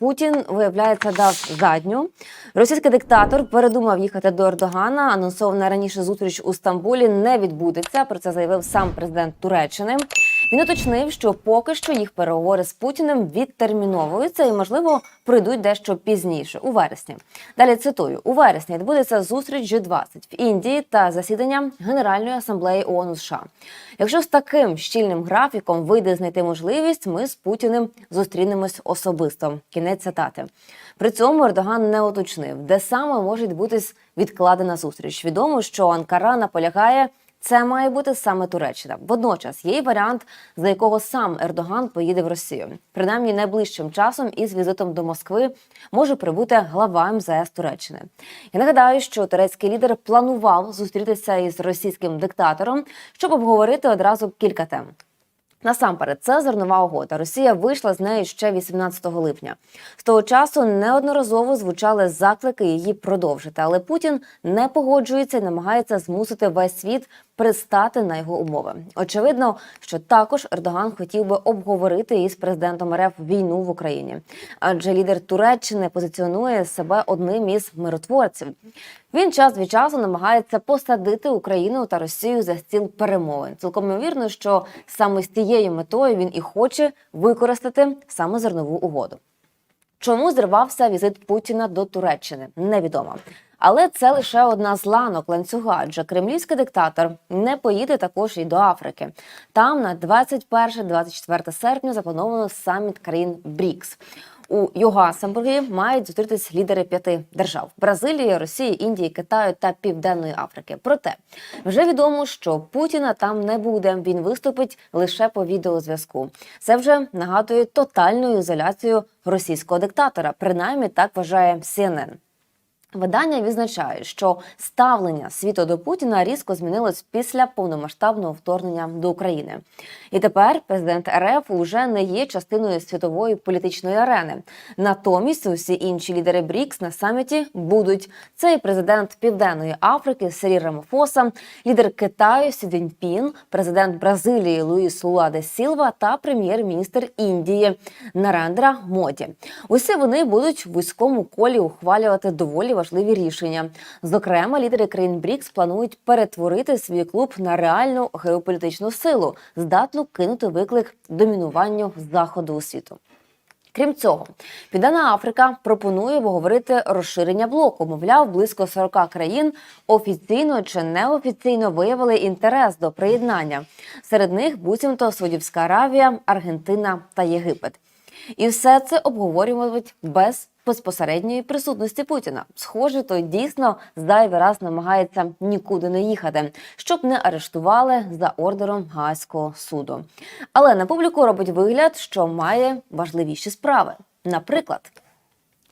Путін виявляється дав задню. Російський диктатор передумав їхати до Ердогана. Анонсована раніше зустріч у Стамбулі не відбудеться. Про це заявив сам президент Туреччини. Він уточнив, що поки що їх переговори з Путіним відтерміновуються і, можливо, пройдуть дещо пізніше у вересні. Далі цитую: у вересні відбудеться зустріч G20 в Індії та засідання Генеральної асамблеї ООН у США. Якщо з таким щільним графіком вийде знайти можливість, ми з Путіним зустрінемось особисто. Кінець цитати. При цьому Ердоган не уточнив, де саме може відбутись відкладена зустріч. Відомо, що Анкара наполягає. Це має бути саме Туреччина. Водночас є й варіант, за якого сам Ердоган поїде в Росію. Принаймні найближчим часом із візитом до Москви може прибути глава МЗС Туреччини. Я нагадаю, що турецький лідер планував зустрітися із російським диктатором, щоб обговорити одразу кілька тем. Насамперед, це зернова угода. Росія вийшла з неї ще 18 липня. З того часу неодноразово звучали заклики її продовжити, але Путін не погоджується і намагається змусити весь світ пристати на його умови. Очевидно, що також Ердоган хотів би обговорити із президентом РФ війну в Україні, адже лідер Туреччини позиціонує себе одним із миротворців. Він час від часу намагається посадити Україну та Росію за стіл перемовин. Цілком ймовірно, що саме з цією метою він і хоче використати саме зернову угоду. Чому зривався візит Путіна до Туреччини? Невідомо. Але це лише одна з ланок ланцюга, адже кремлівський диктатор не поїде також і до Африки. Там на 21-24 серпня заплановано саміт країн БРІКС. У Йогасамбургі мають зустрітись лідери п'яти держав: Бразилії, Росії, Індії, Китаю та Південної Африки. Проте вже відомо, що Путіна там не буде. Він виступить лише по відеозв'язку. Це вже нагадує тотальну ізоляцію російського диктатора. Принаймні так вважає CNN. Видання відзначає, що ставлення світу до Путіна різко змінилось після повномасштабного вторгнення до України. І тепер президент РФ уже не є частиною світової політичної арени. Натомість усі інші лідери БРІКС на саміті будуть це і президент Південної Африки Сирі Рамофоса, лідер Китаю Сі Цзіньпін, президент Бразилії Луїс Лула де Сілва та прем'єр-міністр Індії Нарендра Моді. Усі вони будуть в вузькому колі ухвалювати доволі важливі рішення. Зокрема, лідери країн БРІКС планують перетворити свій клуб на реальну геополітичну силу, здатну кинути виклик домінуванню заходу у світу. Крім цього, Південна Африка пропонує обговорити розширення блоку. Мовляв, близько 40 країн офіційно чи неофіційно виявили інтерес до приєднання. Серед них буцімто Саудівська Аравія, Аргентина та Єгипет. І все це обговорюватимуть без безпосередньої присутності Путіна. Схоже, той дійсно зайвий раз намагається нікуди не їхати, щоб не арештували за ордером Гаазького суду. Але на публіку робить вигляд, що має важливіші справи. Наприклад.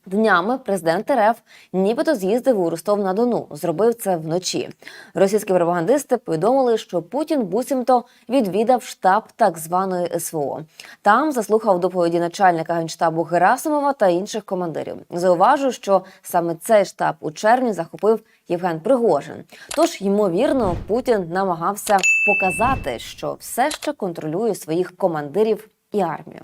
Днями президент РФ нібито з'їздив у Ростов на Дону. Зробив це вночі. Російські пропагандисти повідомили, що Путін буцімто відвідав штаб так званої СВО. Там заслухав доповіді начальника генштабу Герасимова та інших командирів. Зауважу, що саме цей штаб у червні захопив Євген Пригожин. Тож, ймовірно, Путін намагався показати, що все ще контролює своїх командирів і армію.